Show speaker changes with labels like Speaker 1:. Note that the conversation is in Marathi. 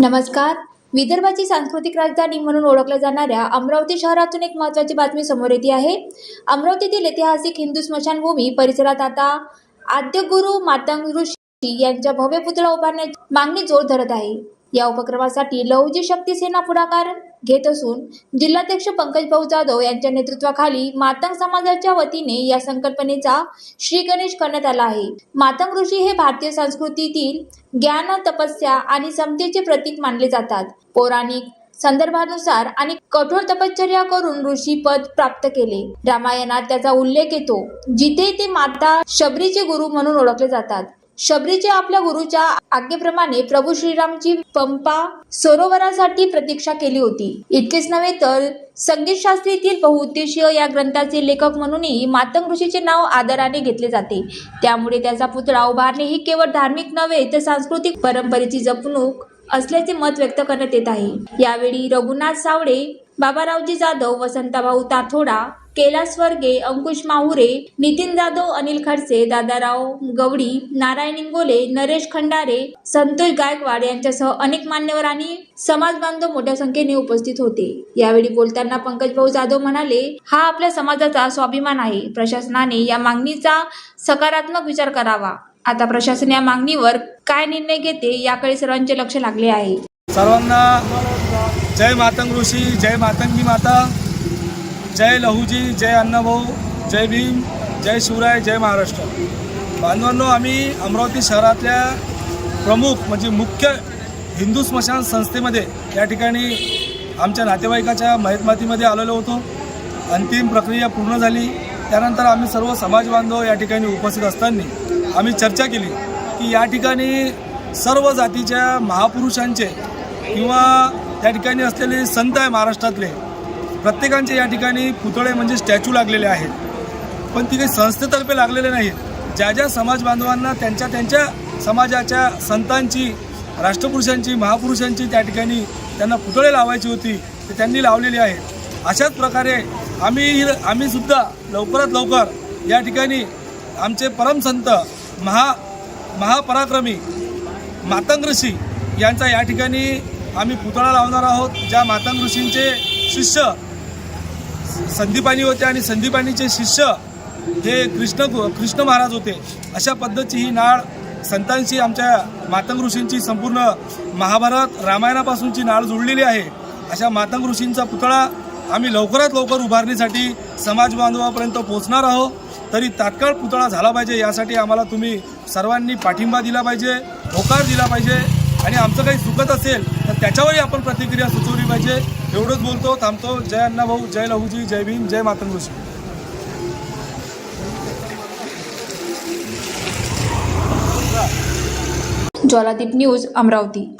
Speaker 1: नमस्कार. विदर्भाची सांस्कृतिक राजधानी म्हणून ओळखल्या जाणाऱ्या अमरावती शहरातून एक महत्त्वाची बातमी समोर येते आहे. अमरावतीतील ऐतिहासिक हिंदू स्मशानभूमी परिसरात आता आद्य गुरु मातंग ऋषी यांच्या भव्य पुतळा उभारण्याची मागणी जोर धरत आहे. या उपक्रमासाठी लहुजी शक्ती सेना पुढाकार घेत असून जिल्हाध्यक्ष पंकज भाऊ जाधव यांच्या नेतृत्वाखाली मातंग समाजाच्या वतीने या संकल्पनेचा श्री गणेश करण्यात आला आहे. मातंग ऋषी हे भारतीय संस्कृतीतील ज्ञान तपस्या आणि समतेचे प्रतीक मानले जातात. पौराणिक संदर्भानुसार आणि कठोर तपश्चर्या करून ऋषी पद प्राप्त केले. रामायणात त्याचा उल्लेख येतो जिथे ते माता शबरीचे गुरु म्हणून ओळखले जातात. शबरीचे आपल्या गुरुच्या आज्ञेप्रमाणे प्रभू श्रीरामची पंपा सरोवरासाठी प्रतीक्षा केली होती. इतकेच नव्हे तर संगीतशास्त्रीतील बहुउद्देशीय या ग्रंथाचे लेखक म्हणूनही मातंग ऋषीचे नाव आदराने घेतले जाते. त्यामुळे त्याचा पुतळा उभारणे ही केवळ धार्मिक नव्हे तर सांस्कृतिक परंपरेची जपणूक असल्याचे मत व्यक्त करण्यात येत आहे. यावेळी रघुनाथ सावळे बाबारावजी जाधव वसंतभाऊ ताथोडा कैलास वर्गे अंकुश माहुरे नितीन जाधव अनिल खडसे दादाराव गवडी नारायण इंगोले नरेश खंडारे संतोष गायकवाड यांच्यासह अनेक मान्यवर आणि समाज बांधव मोठ्या संख्येने उपस्थित होते. यावेळी बोलताना पंकज भाऊ जाधव म्हणाले हा आपल्या समाजाचा स्वाभिमान आहे. प्रशासनाने या मागणीचा सकारात्मक विचार करावा. आता प्रशासन या मागणीवर काय निर्णय घेते याकडे सर्वांचे लक्ष लागले आहे.
Speaker 2: सर्वांना जय मातंग ऋषी जय मातंगी माता. जय लहूजी जय अण्णाभाऊ जय भीम जय शिवराय जय महाराष्ट्र. बांधवांनो आम्ही अमरावती शहरातल्या प्रमुख म्हणजे मुख्य हिंदू स्मशान संस्थेमध्ये या ठिकाणी आमच्या नातेवाईकाच्या मयतमातीमध्ये आलेलो होतो. अंतिम प्रक्रिया पूर्ण झाली. त्यानंतर आम्ही सर्व समाज बांधव या ठिकाणी उपस्थित असताना आम्ही चर्चा केली की या ठिकाणी सर्व जातीच्या महापुरुषांचे किंवा त्या ठिकाणी असलेले संत आहे महाराष्ट्रातले प्रत्येकांचे या ठिकाणी पुतळे म्हणजे स्टॅच्यू लागलेले आहेत. पण ती काही संस्थेतर्फे लागलेले नाहीत. ज्या ज्या समाज बांधवांना त्यांच्या त्यांच्या समाजाच्या संतांची राष्ट्रपुरुषांची महापुरुषांची त्या ठिकाणी त्यांना पुतळे लावायची होती ते त्यांनी लावलेली आहेत. अशाच प्रकारे आम्ही आम्ही सुद्धा लवकरात लवकर या ठिकाणी आमचे परमसंत महा महापराक्रमी मातंग ऋषी यांचा या ठिकाणी आम्ही पुतळा लावणार आहोत. ज्या मातंग ऋषींचे शिष्य संदीपानी होते आणि संदीपानीचे शिष्य हे कृष्ण कृष्ण महाराज होते अशा पद्धतीची ही नाळ संतांशी आमच्या मातंग ऋषींची संपूर्ण महाभारत रामायणापासूनची नाळ जुळलेली आहे. अशा मातंग ऋषींचा पुतळा आम्ही लवकरात लवकर उभारणीसाठी समाज बांधवापर्यंत पोहोचणार आहोत. तरी तात्काळ पुतळा झाला पाहिजे यासाठी आम्हाला तुम्ही सर्वांनी पाठिंबा दिला पाहिजे होकार दिला पाहिजे. आणि आमचं काही चुकत असेल तर त्याच्यावरही आपण प्रतिक्रिया सुचवली पाहिजे. एवढंच बोलतो थांबतो. जय अण्णाभाऊ जय लहूजी जय भीम जय मातंग ऋषी.
Speaker 1: ज्वालादीप न्यूज अमरावती.